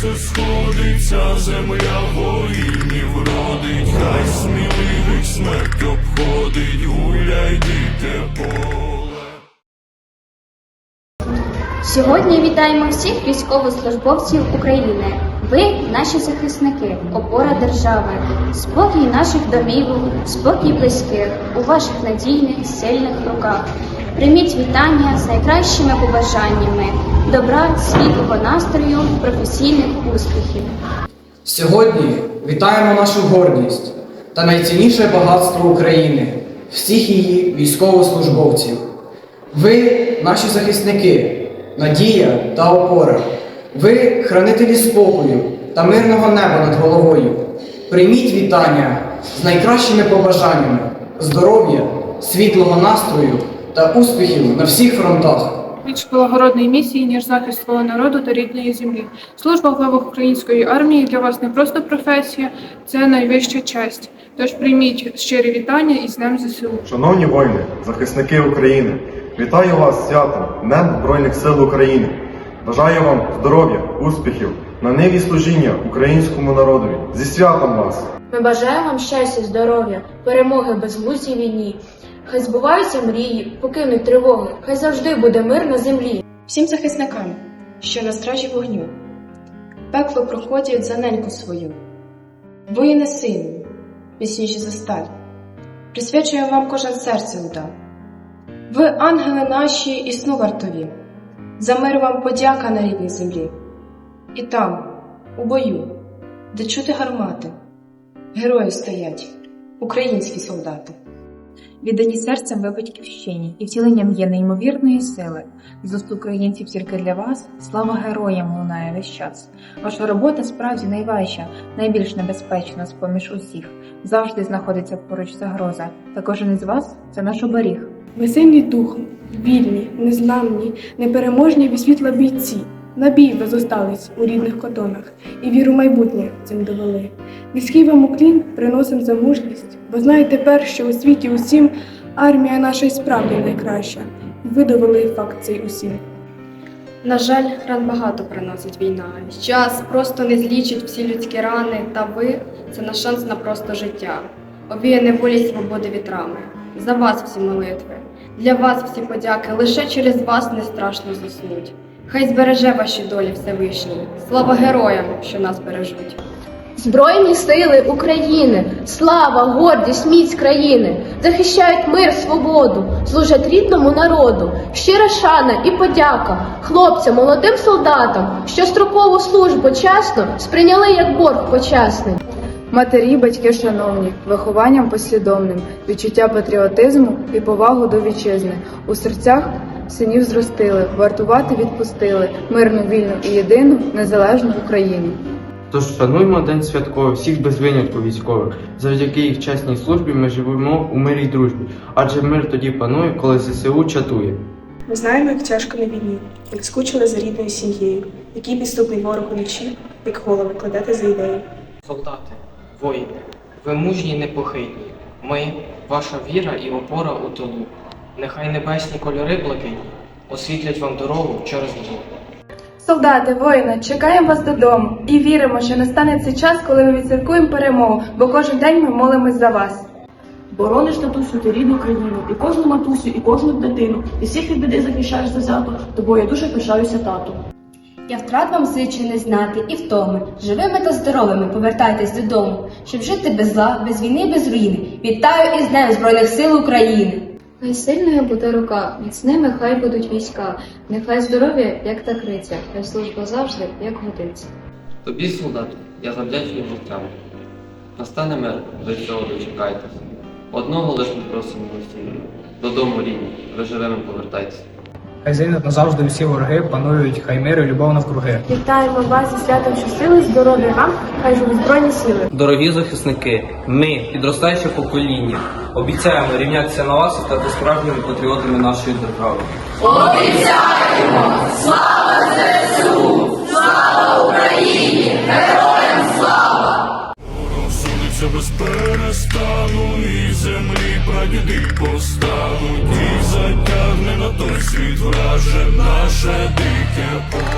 сонце сходиться, земля воїнів родить, хай сміливих смерть обходить, гуляй, дите поле. Сьогодні вітаємо всіх військовослужбовців України. Ви наші захисники, опора держави, спокій наших домівок, спокій близьких у ваших надійних, сильних руках. Прийміть вітання з найкращими побажаннями, добра, світлого настрою, професійних успіхів. Сьогодні вітаємо нашу гордість та найцінніше багатство України, всіх її військовослужбовців. Ви наші захисники, надія та опора. Ви хранителі спокою та мирного неба над головою. Прийміть вітання з найкращими побажаннями, здоров'я, світлого настрою та успіхів на всіх фронтах. більш благородної місії, ніж захист свого народу та рідної землі. Служба в лавах української армії для вас не просто професія, це найвища честь. Тож прийміть щирі вітання із Днем ЗСУ. Шановні воїни, захисники України, вітаю вас святом Днем Збройних сил України. Бажаю вам здоров'я, успіхів, на ниві служіння українському народові. Зі святом вас! Ми бажаємо вам щастя, здоров'я, перемоги безглуздій війні. Хай збуваються мрії, покинуть тривоги, хай завжди буде мир на землі. Всім захисникам, що на стражі вогню, пекло проходять за неньку свою. Воїни сильні, міцніші за сталь, присвячує вам кожен серце удав. Ви, ангели наші, і сну вартові, за мир вам подяка на рідній землі. І там, у бою, де чути гармати, герої стоять, українські солдати. Віддані серцем ви батьківщині і втіленням є неймовірної сили. З уст українців тільки для вас слава героям лунає весь час. Ваша робота справді найважча, найбільш небезпечна з поміж усіх. Завжди знаходиться поруч загроза, та кожен із вас це наш оберіг. Ви духом, вільні, незламні, непереможні від світла бійці. На бій ви зостались у рідних котонах і віру майбутнє цим довели. Низький вам уклін приносим за мужність, бо знаю тепер, що у світі усім армія наша й справді найкраща. Ви довели факт цей усім. На жаль, ран багато приносить війна. Час просто не злічить всі людські рани, та ви це наш шанс на просто життя. Обіяне волі свободи вітрами. За вас всі молитви, для вас всі подяки, лише через вас не страшно заснуть. Хай збереже ваші долі Всевишній. Слава героям, що нас бережуть. Збройні сили України, слава, гордість, міць країни, захищають мир, свободу, служать рідному народу, щира шана і подяка хлопцям, молодим солдатам, що строкову службу чесно сприйняли як борг почесний. Матері, батьки шановні, вихованням послідовним, відчуття патріотизму і повагу до вітчизни. У серцях синів зростили, вартувати відпустили, мирну, вільну і єдину, незалежну Україну. Тож шануймо день святковий всіх без винятку військових. Завдяки їх чесній службі ми живемо у мирі й дружбі, адже мир тоді панує, коли ЗСУ чатує. Ми знаємо, як тяжко на війні, як скучили за рідною сім'єю, який підступний ворог уночі, як голови кладете за ідею. Солдати, воїни, ви мужні непохитні. Ми, ваша віра і опора у тилу. Нехай небесні кольори блакитні освітлять вам дорогу через зло. Солдати, воїни, чекаємо вас додому і віримо, що настане цей час, коли ми відсвяткуємо перемогу, бо кожен день ми молимось за вас. Борониш татусю ти рідну країну, і кожну матусю, і кожну дитину, і всіх від біди захищаєш завзято, тобою я дуже пишаюся, тату. Я втрат вам зичу не знати і втоми. Живими та здоровими повертайтесь додому, щоб жити без зла, без війни, без руїни. Вітаю із Днем Збройних сил України! Хай сильною буде рука, міцними хай будуть війська, нехай здоров'я, як та криця, хай служба завжди, як годиться. Тобі, солдату, я завдячую життям. Настане мир, до цього дочекайтесь. Одного лиш ми просимо милості. Додому рідні, ви живими повертайтеся. Хай назавжди усі вороги, панують хай мир і любов навкруги. Вітаємо вас зі святом щосили, здоров'я нам, хай живуть збройні сили. Дорогі захисники, ми, підростаюче покоління, обіцяємо рівнятися на вас і стати справжніми патріотами нашої держави. Обіцяємо! Слава ЗСУ! Слава Україні! Героям слава! Судиться без перестану, і землі прадіди постануть, враже наше дике поле.